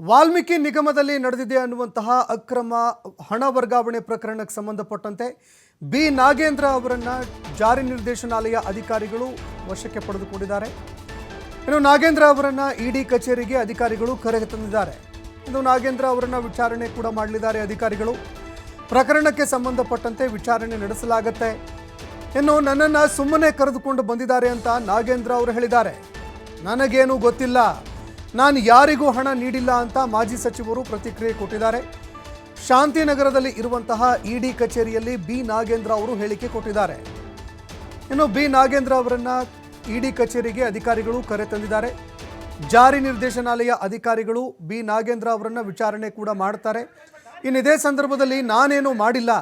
ವಾಲ್ಮೀಕಿ ನಿಗಮದಲ್ಲಿ ನಡೆದಿದೆ ಅನ್ನುವಂತಹ ಅಕ್ರಮ ಹಣ ವರ್ಗಾವಣೆ ಪ್ರಕರಣಕ್ಕೆ ಸಂಬಂಧಪಟ್ಟಂತೆ ಬಿ. ನಾಗೇಂದ್ರ ಅವರನ್ನು ಜಾರಿ ನಿರ್ದೇಶನಾಲಯ ಅಧಿಕಾರಿಗಳು ವಶಕ್ಕೆ ಪಡೆದುಕೊಂಡಿದ್ದಾರೆ. ಇನ್ನು ನಾಗೇಂದ್ರ ಅವರನ್ನ ಇಡಿ ಕಚೇರಿಗೆ ಅಧಿಕಾರಿಗಳು ಕರೆ ತಂದಿದ್ದಾರೆ. ಇನ್ನು ನಾಗೇಂದ್ರ ಅವರನ್ನು ವಿಚಾರಣೆ ಕೂಡ ಮಾಡಲಿದ್ದಾರೆ ಅಧಿಕಾರಿಗಳು. ಪ್ರಕರಣಕ್ಕೆ ಸಂಬಂಧಪಟ್ಟಂತೆ ವಿಚಾರಣೆ ನಡೆಸಲಾಗುತ್ತೆ. ಇನ್ನು ನನ್ನನ್ನು ಸುಮ್ಮನೆ ಕರೆದುಕೊಂಡು ಬಂದಿದ್ದಾರೆ ಅಂತ ನಾಗೇಂದ್ರ ಅವರು ಹೇಳಿದ್ದಾರೆ. ನನಗೇನು ಗೊತ್ತಿಲ್ಲ. ನಾನು ಯಾರಿಗೂ ಹಣ ನೀಡಿಲ್ಲ ಅಂತ ಮಾಜಿ ಸಚಿವರು ಪ್ರತಿಕ್ರಿಯೆ ಕೊಟ್ಟಿದ್ದಾರೆ. ಶಾಂತಿನಗರದಲ್ಲಿ ಇರುವಂತಹ ಇಡಿ ಕಚೇರಿಯಲ್ಲಿ ಬಿ ನಾಗೇಂದ್ರ ಅವರು ಹೇಳಿಕೆ ಕೊಟ್ಟಿದ್ದಾರೆ. ಇನ್ನು ಬಿ ನಾಗೇಂದ್ರ ಅವರನ್ನ ಇಡಿ ಕಚೇರಿಗೆ ಅಧಿಕಾರಿಗಳು ಕರೆ ತಂದಿದ್ದಾರೆ. ಜಾರಿ ನಿರ್ದೇಶನಾಲಯ ಅಧಿಕಾರಿಗಳು ಬಿ ನಾಗೇಂದ್ರ ಅವರನ್ನ ವಿಚಾರಣೆ ಕೂಡ ಮಾಡ್ತಾರೆ. ಇನ್ನು ಇದೇ ಸಂದರ್ಭದಲ್ಲಿ ನಾನೇನು ಮಾಡಿಲ್ಲ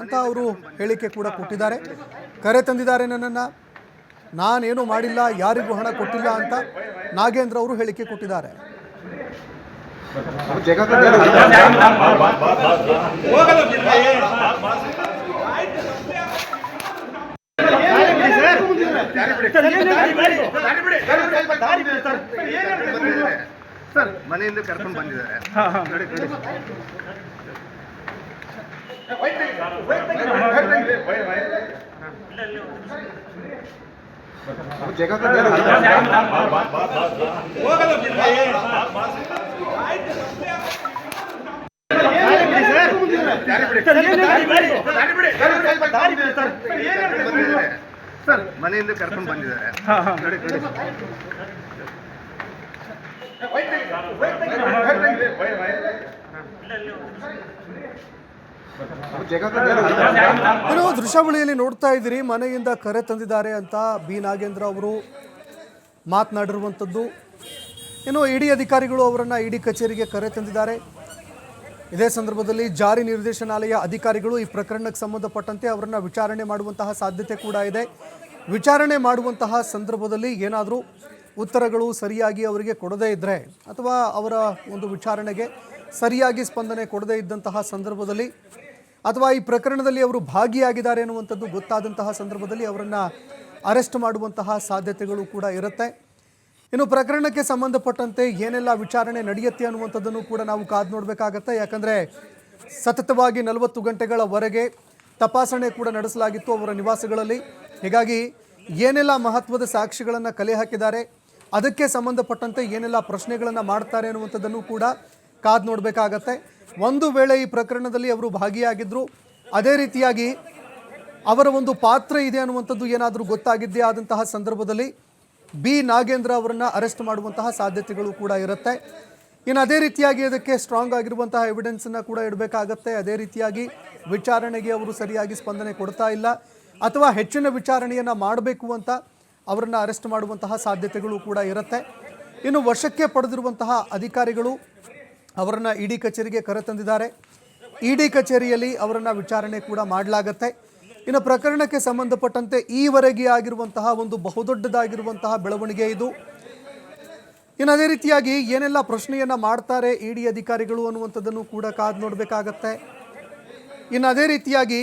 ಅಂತ ಅವರು ಹೇಳಿಕೆ ಕೂಡ ಕೊಟ್ಟಿದ್ದಾರೆ. ಕರೆ ತಂದಿದ್ದಾರೆ ನನ್ನನ್ನು. ನಾನೇನು ಮಾಡಿಲ್ಲ ಯಾರಿಗೂ ಹಣ ಕೊಟ್ಟಿಲ್ಲ ಅಂತ ನಾಗೇಂದ್ರ ಅವರು ಹೇಳಿಕೆ ಕೊಟ್ಟಿದ್ದಾರೆ. ಸರ್ ಮನೆಯಿಂದ ಕರ್ಕೊಂಡು ಬಂದಿದ್ದಾರೆ. ನೋಡಿ, ನೋಡಿ. ಜಗತ್ತು ಬೇರೆ ಸರ್ ಮನೆಯಿಂದ ಕರ್ಕೊಂಡು ಬಂದಿದ್ದಾರೆ ದೃಶ್ಯಾವಳಿಯಲ್ಲಿ ನೋಡ್ತಾ ಇದ್ದೀರಿ, ಮನೆಯಿಂದ ಕರೆ ತಂದಿದ್ದಾರೆ ಅಂತ ಬಿ. ನಾಗೇಂದ್ರ ಅವರು ಮಾತನಾಡಿರುವಂಥದ್ದು. ಇನ್ನು ಇಡಿ ಅಧಿಕಾರಿಗಳು ಅವರನ್ನು ಇಡಿ ಕಚೇರಿಗೆ ಕರೆ ತಂದಿದ್ದಾರೆ. ಇದೇ ಸಂದರ್ಭದಲ್ಲಿ ಜಾರಿ ನಿರ್ದೇಶನಾಲಯ ಅಧಿಕಾರಿಗಳು ಈ ಪ್ರಕರಣಕ್ಕೆ ಸಂಬಂಧಪಟ್ಟಂತೆ ಅವರನ್ನು ವಿಚಾರಣೆ ಮಾಡುವಂತಹ ಸಾಧ್ಯತೆ ಕೂಡ ಇದೆ. ವಿಚಾರಣೆ ಮಾಡುವಂತಹ ಸಂದರ್ಭದಲ್ಲಿ ಏನಾದರೂ ಉತ್ತರಗಳು ಸರಿಯಾಗಿ ಅವರಿಗೆ ಕೊಡದೇ ಇದ್ದರೆ ಅಥವಾ ಅವರ ಒಂದು ವಿಚಾರಣೆಗೆ ಸರಿಯಾಗಿ ಸ್ಪಂದನೆ ಕೊಡದೇ ಇದ್ದಂತಹ ಸಂದರ್ಭದಲ್ಲಿ ಅಥವಾ ಈ ಪ್ರಕರಣದಲ್ಲಿ ಅವರು ಭಾಗಿಯಾಗಿದ್ದಾರೆ ಅನ್ನುವಂಥದ್ದು ಗೊತ್ತಾದಂತಹ ಸಂದರ್ಭದಲ್ಲಿ ಅವರನ್ನು ಅರೆಸ್ಟ್ ಮಾಡುವಂತಹ ಸಾಧ್ಯತೆಗಳು ಕೂಡ ಇರುತ್ತೆ. ಇನ್ನು ಪ್ರಕರಣಕ್ಕೆ ಸಂಬಂಧಪಟ್ಟಂತೆ ಏನೆಲ್ಲ ವಿಚಾರಣೆ ನಡೆಯುತ್ತೆ ಅನ್ನುವಂಥದ್ದನ್ನು ಕೂಡ ನಾವು ಕಾದು ನೋಡಬೇಕಾಗತ್ತೆ. ಯಾಕಂದರೆ ಸತತವಾಗಿ ನಲವತ್ತು ಗಂಟೆಗಳವರೆಗೆ ತಪಾಸಣೆ ಕೂಡ ನಡೆಸಲಾಗಿತ್ತು ಅವರ ನಿವಾಸಗಳಲ್ಲಿ. ಹೀಗಾಗಿ ಏನೆಲ್ಲ ಮಹತ್ವದ ಸಾಕ್ಷಿಗಳನ್ನು ಕಲೆ ಹಾಕಿದ್ದಾರೆ, ಅದಕ್ಕೆ ಸಂಬಂಧಪಟ್ಟಂತೆ ಏನೆಲ್ಲ ಪ್ರಶ್ನೆಗಳನ್ನು ಮಾಡ್ತಾರೆ ಅನ್ನುವಂಥದ್ದನ್ನು ಕೂಡ ಕಾದು ನೋಡಬೇಕಾಗತ್ತೆ. ಒಂದು ವೇಳೆ ಈ ಪ್ರಕರಣದಲ್ಲಿ ಅವರು ಭಾಗಿಯಾಗಿದ್ದರು ಅದೇ ರೀತಿಯಾಗಿ ಅವರ ಒಂದು ಪಾತ್ರ ಇದೆ ಅನ್ನುವಂಥದ್ದು ಏನಾದರೂ ಗೊತ್ತಾಗಿದ್ದೇ ಆದಂತಹ ಸಂದರ್ಭದಲ್ಲಿ ಬಿ. ನಾಗೇಂದ್ರ ಅವರನ್ನು ಅರೆಸ್ಟ್ ಮಾಡುವಂತಹ ಸಾಧ್ಯತೆಗಳು ಕೂಡ ಇರುತ್ತೆ. ಇನ್ನು ಅದೇ ರೀತಿಯಾಗಿ ಅದಕ್ಕೆ ಸ್ಟ್ರಾಂಗ್ ಆಗಿರುವಂತಹ ಎವಿಡೆನ್ಸನ್ನು ಕೂಡ ಇಡಬೇಕಾಗತ್ತೆ. ಅದೇ ರೀತಿಯಾಗಿ ವಿಚಾರಣೆಗೆ ಅವರು ಸರಿಯಾಗಿ ಸ್ಪಂದನೆ ಕೊಡ್ತಾ ಇಲ್ಲ. ಅಥವಾ ಹೆಚ್ಚಿನ ವಿಚಾರಣೆಯನ್ನು ಮಾಡಬೇಕು ಅಂತ ಅವರನ್ನು ಅರೆಸ್ಟ್ ಮಾಡುವಂತಹ ಸಾಧ್ಯತೆಗಳು ಕೂಡ ಇರುತ್ತೆ. ಇನ್ನು ವಶಕ್ಕೆ ಪಡೆದಿರುವಂತಹ ಅಧಿಕಾರಿಗಳು ಅವರನ್ನು ಇಡಿ ಕಚೇರಿಗೆ ಕರೆತಂದಿದ್ದಾರೆ. ಇಡಿ ಕಚೇರಿಯಲ್ಲಿ ಅವರನ್ನು ವಿಚಾರಣೆ ಕೂಡ ಮಾಡಲಾಗತ್ತೆ. ಇನ್ನು ಪ್ರಕರಣಕ್ಕೆ ಸಂಬಂಧಪಟ್ಟಂತೆ ಈವರೆಗೆ ಆಗಿರುವಂತಹ ಒಂದು ಬಹುದೊಡ್ಡದಾಗಿರುವಂತಹ ಬೆಳವಣಿಗೆ ಇದು. ಇನ್ನು ಅದೇ ರೀತಿಯಾಗಿ ಏನೆಲ್ಲ ಪ್ರಶ್ನೆಯನ್ನು ಮಾಡ್ತಾರೆ ಇಡಿ ಅಧಿಕಾರಿಗಳು ಅನ್ನುವಂಥದ್ದನ್ನು ಕೂಡ ಕಾದು ನೋಡಬೇಕಾಗತ್ತೆ. ಇನ್ನು ಅದೇ ರೀತಿಯಾಗಿ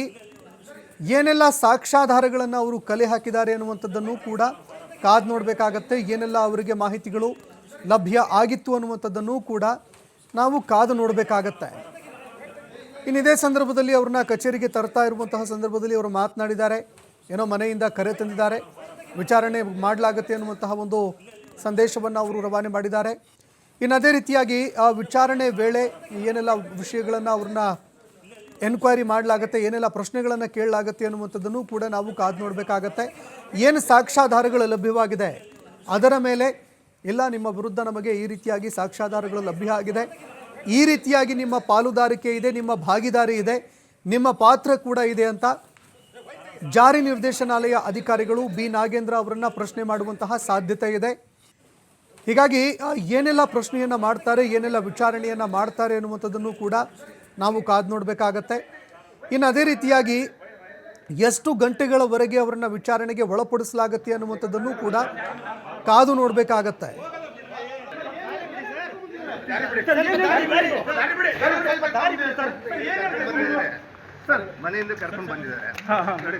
ಏನೆಲ್ಲ ಸಾಕ್ಷ್ಯಾಧಾರಗಳನ್ನು ಅವರು ಕಲೆ ಹಾಕಿದ್ದಾರೆ ಅನ್ನುವಂಥದ್ದನ್ನು ಕೂಡ ಕಾದು ನೋಡಬೇಕಾಗತ್ತೆ. ಏನೆಲ್ಲ ಅವರಿಗೆ ಮಾಹಿತಿಗಳು ಲಭ್ಯ ಆಗಿತ್ತು ಅನ್ನುವಂಥದ್ದನ್ನು ಕೂಡ ನಾವು ಕಾದು ನೋಡಬೇಕಾಗತ್ತೆ. ಇನ್ನು ಇದೇ ಸಂದರ್ಭದಲ್ಲಿ ಅವ್ರನ್ನ ಕಚೇರಿಗೆ ತರ್ತಾ ಇರುವಂತಹ ಸಂದರ್ಭದಲ್ಲಿ ಅವರು ಮಾತನಾಡಿದ್ದಾರೆ. ಏನೋ ಮನೆಯಿಂದ ಕರೆ ತಂದಿದ್ದಾರೆ. ವಿಚಾರಣೆ ಮಾಡಲಾಗುತ್ತೆ ಅನ್ನುವಂತಹ ಒಂದು ಸಂದೇಶವನ್ನು ಅವರು ರವಾನೆ ಮಾಡಿದ್ದಾರೆ. ಇನ್ನು ಅದೇ ರೀತಿಯಾಗಿ, ಆ ವಿಚಾರಣೆ ವೇಳೆ ಏನೆಲ್ಲ ವಿಷಯಗಳನ್ನು ಅವ್ರನ್ನ ಎನ್ಕ್ವೈರಿ ಮಾಡಲಾಗತ್ತೆ, ಏನೆಲ್ಲ ಪ್ರಶ್ನೆಗಳನ್ನು ಕೇಳಲಾಗತ್ತೆ ಅನ್ನುವಂಥದ್ದನ್ನು ಕೂಡ ನಾವು ಕಾದು ನೋಡಬೇಕಾಗತ್ತೆ. ಏನು ಸಾಕ್ಷ್ಯಾಧಾರಗಳು ಲಭ್ಯವಾಗಿದೆ? ಅದರ ಮೇಲೆ ಇಲ್ಲ, ನಿಮ್ಮ ವಿರುದ್ಧ ನಮಗೆ ಈ ರೀತಿಯಾಗಿ ಸಾಕ್ಷ್ಯಾಧಾರಗಳು ಲಭ್ಯ ಆಗಿದೆ. ಈ ರೀತಿಯಾಗಿ ನಿಮ್ಮ ಪಾಲುದಾರಿಕೆ ಇದೆ, ನಿಮ್ಮ ಭಾಗಿದಾರಿ ಇದೆ, ನಿಮ್ಮ ಪಾತ್ರ ಕೂಡ ಇದೆ ಅಂತ ಜಾರಿ ನಿರ್ದೇಶನಾಲಯ ಅಧಿಕಾರಿಗಳು ಬಿ. ನಾಗೇಂದ್ರ ಅವರನ್ನು ಪ್ರಶ್ನೆ ಮಾಡುವಂತಹ ಸಾಧ್ಯತೆ ಇದೆ. ಹೀಗಾಗಿ ಏನೆಲ್ಲ ಪ್ರಶ್ನೆಯನ್ನು ಮಾಡ್ತಾರೆ, ಏನೆಲ್ಲ ವಿಚಾರಣೆಯನ್ನು ಮಾಡ್ತಾರೆ ಅನ್ನುವಂಥದ್ದನ್ನು ಕೂಡ ನಾವು ಕಾದು ನೋಡಬೇಕಾಗತ್ತೆ. ಇನ್ನು ಅದೇ ರೀತಿಯಾಗಿ ಎಷ್ಟು ಗಂಟೆಗಳವರೆಗೆ ಅವರನ್ನು ವಿಚಾರಣೆಗೆ ಒಳಪಡಿಸಲಾಗುತ್ತೆ ಅನ್ನುವಂಥದ್ದನ್ನು ಕೂಡ ಕಾದು ನೋಡಬೇಕಾಗತ್ತೆ ಸರ್ ಮನೆಯಿಂದ ಕರ್ಕೊಂಡು ಬಂದಿದ್ದಾರೆ ನೋಡಿ,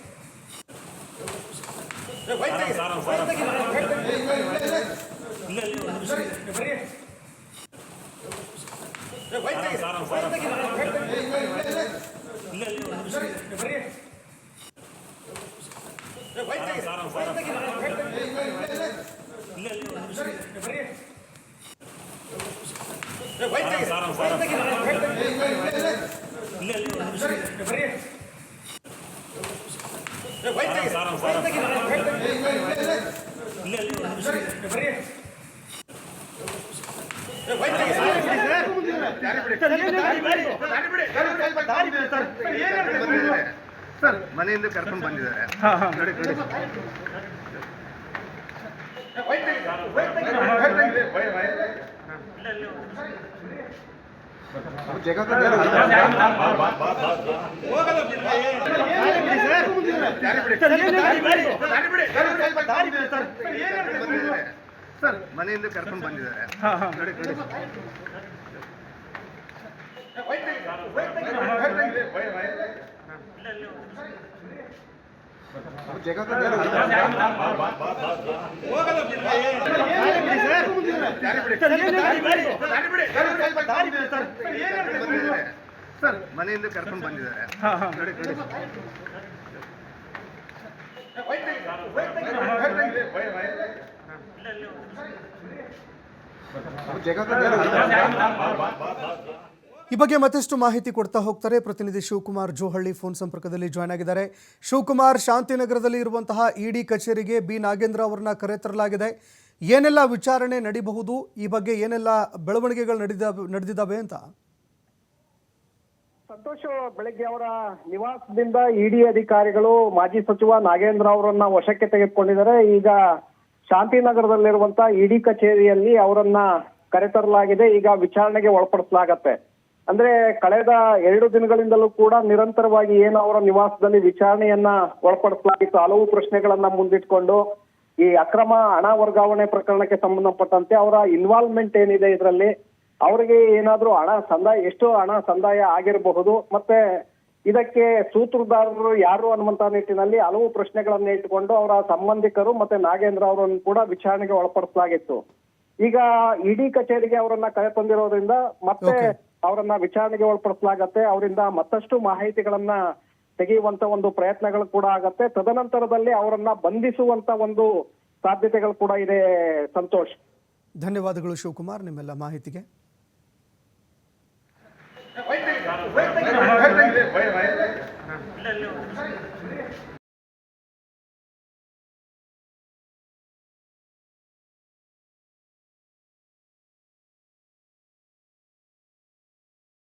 ಸರ್ ಮನೆಯಿಂದ ಕರ್ಕೊಂಡು ಬಂದಿದ್ದಾರೆ ನೋಡಿ, ನೋಡಿ. ಸರ್ ಮನೆಯಿಂದ ಕರ್ಕೊಂಡು ಬಂದಿದ್ದಾರೆ ನೋಡಿ. ಸರ್ ಮನೆಯಿಂದ ಕರ್ಕೊಂಡು ಬಂದಿದ್ದಾರೆ ನೋಡಿ, ನೋಡಿ. ಈ ಬಗ್ಗೆ ಮತ್ತಷ್ಟು ಮಾಹಿತಿ ಕೊಡ್ತಾ ಹೋಗ್ತಾರೆ ಪ್ರತಿನಿಧಿ ಶಿವಕುಮಾರ್ ಜೋಹಳ್ಳಿ ಫೋನ್ ಸಂಪರ್ಕದಲ್ಲಿ ಜಾಯ್ನ್ ಆಗಿದ್ದಾರೆ. ಶಿವಕುಮಾರ್ ಶಾಂತಿನಗರದಲ್ಲಿ ಇರುವಂತಹ ಇಡಿ ಕಚೇರಿಗೆ ಬಿ ನಾಗೇಂದ್ರ ಅವರನ್ನ ಕರೆತರಲಾಗಿದೆ ಏನೆಲ್ಲ ವಿಚಾರಣೆ ನಡೀಬಹುದು? ಈ ಬಗ್ಗೆ ಏನೆಲ್ಲ ಬೆಳವಣಿಗೆಗಳು ನಡೆದ ನಡೆದಿದ್ದಾವೆ ಅಂತ? ಸಂತೋಷ್, ಬೆಳಗ್ಗೆ ಅವರ ನಿವಾಸದಿಂದ ಇಡಿ ಅಧಿಕಾರಿಗಳು ಮಾಜಿ ಸಚಿವ ನಾಗೇಂದ್ರ ಅವರನ್ನ ವಶಕ್ಕೆ ತೆಗೆದುಕೊಂಡಿದ್ದಾರೆ. ಈಗ ಶಾಂತಿನಗರದಲ್ಲಿರುವಂತಹ ಇಡಿ ಕಚೇರಿಯಲ್ಲಿ ಅವರನ್ನ ಕರೆತರಲಾಗಿದೆ ಈಗ ವಿಚಾರಣೆಗೆ ಒಳಪಡಿಸಲಾಗತ್ತೆ. ಅಂದ್ರೆ ಕಳೆದ ಎರಡು ದಿನಗಳಿಂದಲೂ ಕೂಡ ನಿರಂತರವಾಗಿ ಏನು ಅವರ ನಿವಾಸದಲ್ಲಿ ವಿಚಾರಣೆಯನ್ನ ಒಳಪಡಿಸಲಾಗಿತ್ತು ಹಲವು ಪ್ರಶ್ನೆಗಳನ್ನ ಮುಂದಿಟ್ಕೊಂಡು ಈ ಅಕ್ರಮ ಹಣ ವರ್ಗಾವಣೆ ಪ್ರಕರಣಕ್ಕೆ ಸಂಬಂಧಪಟ್ಟಂತೆ ಅವರ ಇನ್ವಾಲ್ವ್ಮೆಂಟ್ ಏನಿದೆ ಇದರಲ್ಲಿ, ಅವರಿಗೆ ಏನಾದ್ರೂ ಹಣ ಸಂದಾಯ, ಎಷ್ಟು ಹಣ ಸಂದಾಯ ಆಗಿರಬಹುದು, ಮತ್ತೆ ಇದಕ್ಕೆ ಸೂತ್ರಧಾರರು ಯಾರು ಅನ್ನುವಂತಹ ನಿಟ್ಟಿನಲ್ಲಿ ಹಲವು ಪ್ರಶ್ನೆಗಳನ್ನ ಇಟ್ಟುಕೊಂಡು ಅವರ ಸಂಬಂಧಿಕರು ಮತ್ತೆ ನಾಗೇಂದ್ರ ಅವರನ್ನು ಕೂಡ ವಿಚಾರಣೆಗೆ ಒಳಪಡಿಸಲಾಗಿತ್ತು ಈಗ ಇಡಿ ಕಚೇರಿಗೆ ಅವರನ್ನ ಕರೆತಂದಿರೋದ್ರಿಂದ ಮತ್ತೆ. ಅವರನ್ನ ವಿಚಾರಣೆಗೆ ಒಳಪಡಿಸಲಾಗತ್ತೆ ಅವರಿಂದ ಮತ್ತಷ್ಟು ಮಾಹಿತಿಗಳನ್ನ ತೆಗೆಯುವಂತ ಒಂದು ಪ್ರಯತ್ನಗಳು ಕೂಡ ಆಗತ್ತೆ ತದನಂತರದಲ್ಲಿ ಅವರನ್ನ ಬಂಧಿಸುವಂತ ಒಂದು ಸಾಧ್ಯತೆಗಳು ಕೂಡ ಇದೆ ಸಂತೋಷ್ ಧನ್ಯವಾದಗಳು ಶಿವಕುಮಾರ್ ನಿಮ್ಮೆಲ್ಲ ಮಾಹಿತಿಗೆ